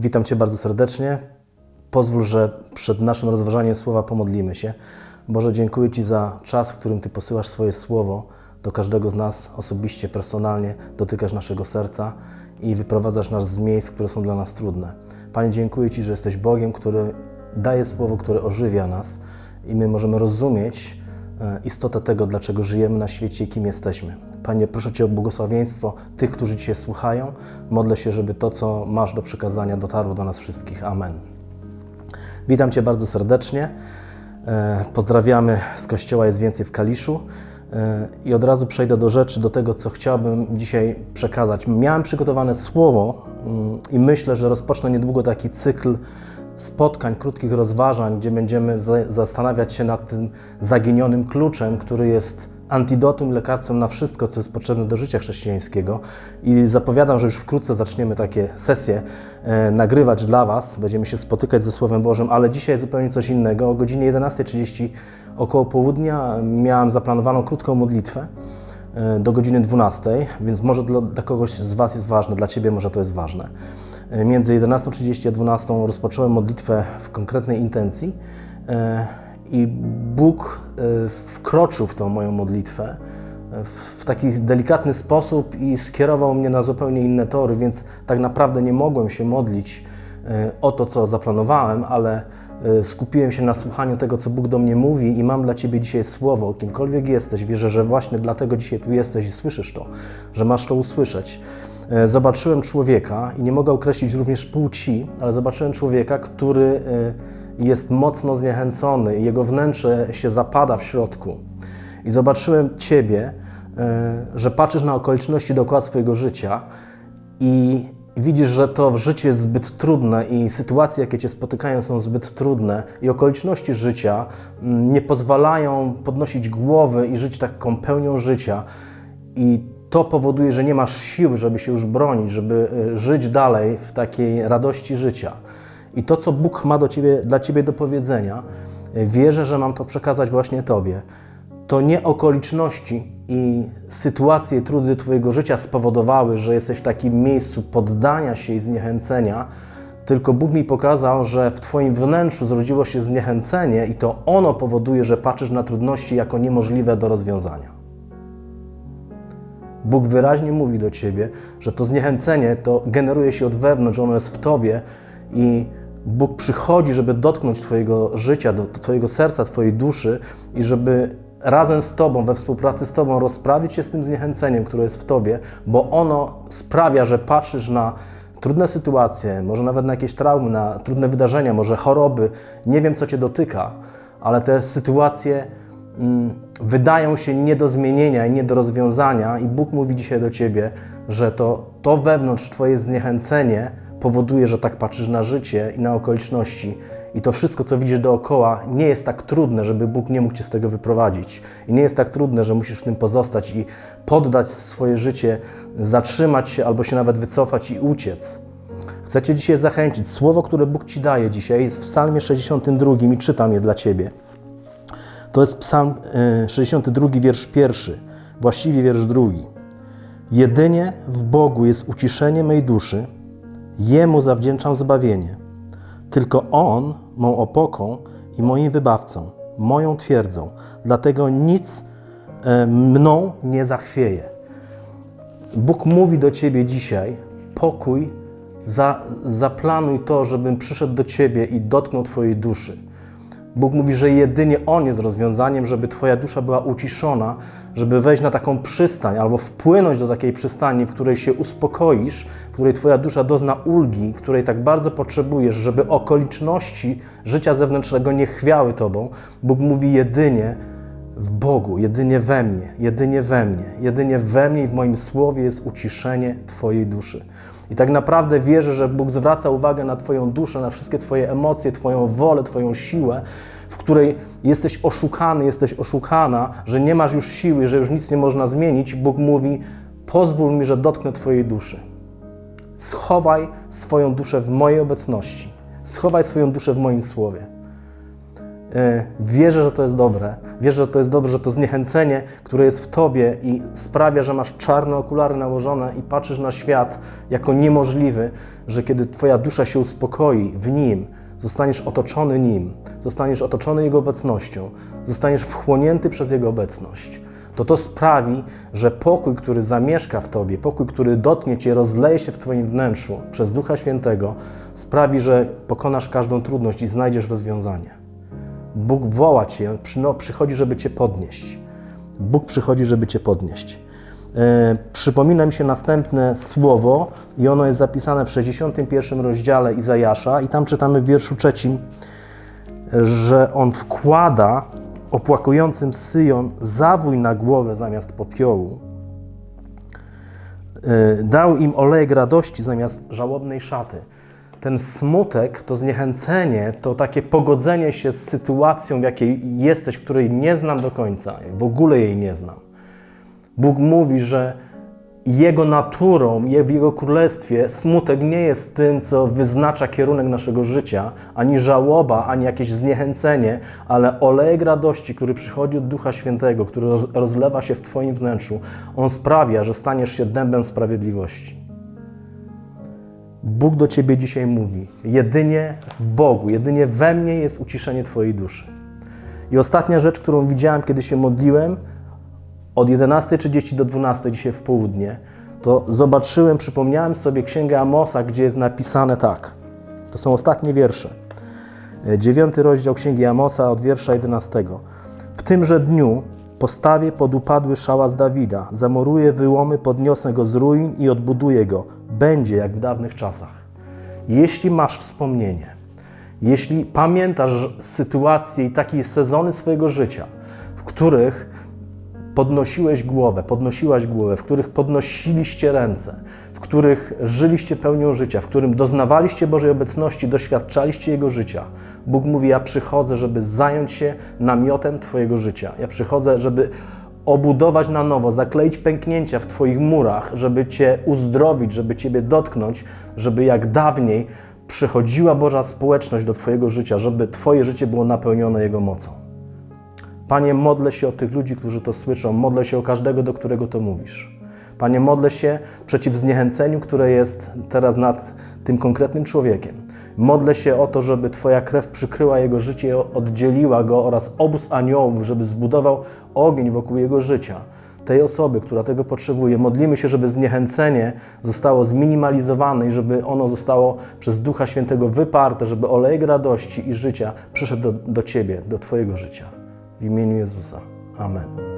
Witam Cię bardzo serdecznie. Pozwól, że przed naszym rozważaniem słowa pomodlimy się. Boże, dziękuję Ci za czas, w którym Ty posyłasz swoje słowo do każdego z nas osobiście, personalnie, dotykasz naszego serca i wyprowadzasz nas z miejsc, które są dla nas trudne. Panie, dziękuję Ci, że jesteś Bogiem, który daje słowo, które ożywia nas i my możemy rozumieć e, istotę tego, dlaczego żyjemy na świecie i kim jesteśmy. Panie, proszę Cię o błogosławieństwo tych, którzy Cię słuchają. Modlę się, żeby to, co masz do przekazania, dotarło do nas wszystkich. Amen. Witam Cię bardzo serdecznie. E, Pozdrawiamy z Kościoła Jest Więcej w Kaliszu. E, I od razu przejdę do rzeczy, do tego, co chciałbym dzisiaj przekazać. Miałem przygotowane słowo mm, i myślę, że rozpocznę niedługo taki cykl spotkań, krótkich rozważań, gdzie będziemy za- zastanawiać się nad tym zaginionym kluczem, który jest antidotum, lekarstwem na wszystko, co jest potrzebne do życia chrześcijańskiego. I zapowiadam, że już wkrótce zaczniemy takie sesje e, nagrywać dla Was. Będziemy się spotykać ze Słowem Bożym, ale dzisiaj zupełnie coś innego. O godzinie 11.30 około południa miałem zaplanowaną krótką modlitwę e, do godziny 12, więc może dla, dla kogoś z Was jest ważne, dla Ciebie może to jest ważne. E, Między 11.30 a 12 rozpocząłem modlitwę w konkretnej intencji e, i Bóg e, wkroczył w tą moją modlitwę e, w taki delikatny sposób i skierował mnie na zupełnie inne tory, więc tak naprawdę nie mogłem się modlić e, o to, co zaplanowałem, ale skupiłem się na słuchaniu tego, co Bóg do mnie mówi i mam dla Ciebie dzisiaj słowo, kimkolwiek jesteś. Wierzę, że właśnie dlatego dzisiaj tu jesteś i słyszysz to, że masz to usłyszeć. Zobaczyłem człowieka i nie mogę określić również płci, ale zobaczyłem człowieka, który jest mocno zniechęcony i jego wnętrze się zapada w środku. I zobaczyłem Ciebie, e, że patrzysz na okoliczności dookoła swojego życia i widzisz, że to życie jest zbyt trudne i sytuacje, jakie Cię spotykają, są zbyt trudne i okoliczności życia mm, nie pozwalają podnosić głowy i żyć taką pełnią życia. I to powoduje, że nie masz siły, żeby się już bronić, żeby y, żyć dalej w takiej radości życia. I to, co Bóg ma do ciebie, dla Ciebie do powiedzenia, y, wierzę, że mam to przekazać właśnie Tobie. To nie okoliczności i sytuacje, trudy Twojego życia spowodowały, że jesteś w takim miejscu poddania się i zniechęcenia, tylko Bóg mi pokazał, że w Twoim wnętrzu zrodziło się zniechęcenie i to ono powoduje, że patrzysz na trudności jako niemożliwe do rozwiązania. Bóg wyraźnie mówi do ciebie, że to zniechęcenie to generuje się od wewnątrz, ono jest w tobie i Bóg przychodzi, żeby dotknąć Twojego życia, do Twojego serca, Twojej duszy i żeby razem z Tobą, we współpracy z Tobą rozprawić się z tym zniechęceniem, które jest w Tobie, bo ono sprawia, że patrzysz na trudne sytuacje, może nawet na jakieś traumy, na trudne wydarzenia, może choroby, nie wiem co Cię dotyka, ale te sytuacje mm, wydają się nie do zmienienia i nie do rozwiązania, i Bóg mówi dzisiaj do ciebie, że to, to wewnątrz Twoje zniechęcenie powoduje, że tak patrzysz na życie i na okoliczności. I to wszystko, co widzisz dookoła, nie jest tak trudne, żeby Bóg nie mógł cię z tego wyprowadzić. I nie jest tak trudne, że musisz w tym pozostać i poddać swoje życie, zatrzymać się albo się nawet wycofać i uciec. Chcę Cię dzisiaj zachęcić. Słowo, które Bóg Ci daje dzisiaj, jest w Psalmie 62 i czytam je dla Ciebie. To jest Psalm e, 62, wiersz pierwszy, właściwie wiersz drugi. Jedynie w Bogu jest uciszenie mej duszy, Jemu zawdzięczam zbawienie. Tylko On mą opoką i moim wybawcą, moją twierdzą, dlatego nic e, mną nie zachwieje. Bóg mówi do Ciebie dzisiaj, pokój, za, zaplanuj to, żebym przyszedł do Ciebie i dotknął Twojej duszy. Bóg mówi, że jedynie On jest rozwiązaniem, żeby Twoja dusza była uciszona, żeby wejść na taką przystań albo wpłynąć do takiej przystani, w której się uspokoisz, w której Twoja dusza dozna ulgi, której tak bardzo potrzebujesz, żeby okoliczności życia zewnętrznego nie chwiały Tobą. Bóg mówi jedynie w Bogu, jedynie we mnie, jedynie we mnie, jedynie we mnie i w moim słowie jest uciszenie Twojej duszy. I tak naprawdę wierzę, że Bóg zwraca uwagę na Twoją duszę, na wszystkie Twoje emocje, Twoją wolę, Twoją siłę, w której jesteś oszukany, jesteś oszukana, że nie masz już siły, że już nic nie można zmienić. Bóg mówi: Pozwól mi, że dotknę Twojej duszy. Schowaj swoją duszę w mojej obecności, schowaj swoją duszę w moim słowie. E, Wierzę, że to jest dobre. Wierzę, że to jest dobre, że to zniechęcenie, które jest w tobie i sprawia, że masz czarne okulary nałożone i patrzysz na świat jako niemożliwy, że kiedy twoja dusza się uspokoi w nim, zostaniesz otoczony nim, zostaniesz otoczony jego obecnością, zostaniesz wchłonięty przez jego obecność. To to sprawi, że pokój, który zamieszka w tobie, pokój, który dotknie cię, rozleje się w twoim wnętrzu przez Ducha Świętego, sprawi, że pokonasz każdą trudność i znajdziesz rozwiązanie. Bóg woła Cię, On przychodzi, żeby Cię podnieść. Bóg przychodzi, żeby Cię podnieść. E, przypomina mi się następne słowo i ono jest zapisane w 61 rozdziale Izajasza i tam czytamy w wierszu trzecim, że On wkłada opłakującym Syjon zawój na głowę zamiast popiołu. E, dał im olejek radości zamiast żałobnej szaty. Ten smutek, to zniechęcenie, to takie pogodzenie się z sytuacją, w jakiej jesteś, której nie znam do końca, w ogóle jej nie znam. Bóg mówi, że Jego naturą, w Jego królestwie smutek nie jest tym, co wyznacza kierunek naszego życia, ani żałoba, ani jakieś zniechęcenie, ale olejek radości, który przychodzi od Ducha Świętego, który roz- rozlewa się w Twoim wnętrzu, on sprawia, że staniesz się dębem sprawiedliwości. Bóg do Ciebie dzisiaj mówi: jedynie w Bogu, jedynie we mnie jest uciszenie Twojej duszy. I ostatnia rzecz, którą widziałem, kiedy się modliłem, od 11.30 do 12.00 dzisiaj w południe, to zobaczyłem, przypomniałem sobie Księgę Amosa, gdzie jest napisane tak. To są ostatnie wiersze. E, Dziewiąty rozdział Księgi Amosa od wiersza 11. W tymże dniu postawię podupadły szałas Dawida, zamoruję wyłomy, podniosę go z ruin i odbuduję go. Będzie jak w dawnych czasach. Jeśli masz wspomnienie, jeśli pamiętasz sytuacje i takie sezony swojego życia, w których podnosiłeś głowę, podnosiłaś głowę, w których podnosiliście ręce, w których żyliście pełnią życia, w którym doznawaliście Bożej obecności, doświadczaliście Jego życia. Bóg mówi: Ja przychodzę, żeby zająć się namiotem Twojego życia. Ja przychodzę, żeby obudować na nowo, zakleić pęknięcia w Twoich murach, żeby Cię uzdrowić, żeby Ciebie dotknąć, żeby jak dawniej przychodziła Boża społeczność do Twojego życia, żeby Twoje życie było napełnione Jego mocą. Panie, modlę się o tych ludzi, którzy to słyszą, modlę się o każdego, do którego to mówisz. Panie, modlę się przeciw zniechęceniu, które jest teraz nad tym konkretnym człowiekiem. Modlę się o to, żeby Twoja krew przykryła jego życie, oddzieliła go oraz obóz aniołów, żeby zbudował ogień wokół jego życia. Tej osoby, która tego potrzebuje. Modlimy się, żeby zniechęcenie zostało zminimalizowane i żeby ono zostało przez Ducha Świętego wyparte, żeby olejek radości i życia przyszedł do, do Ciebie, do Twojego życia. W imieniu Jezusa. Amen.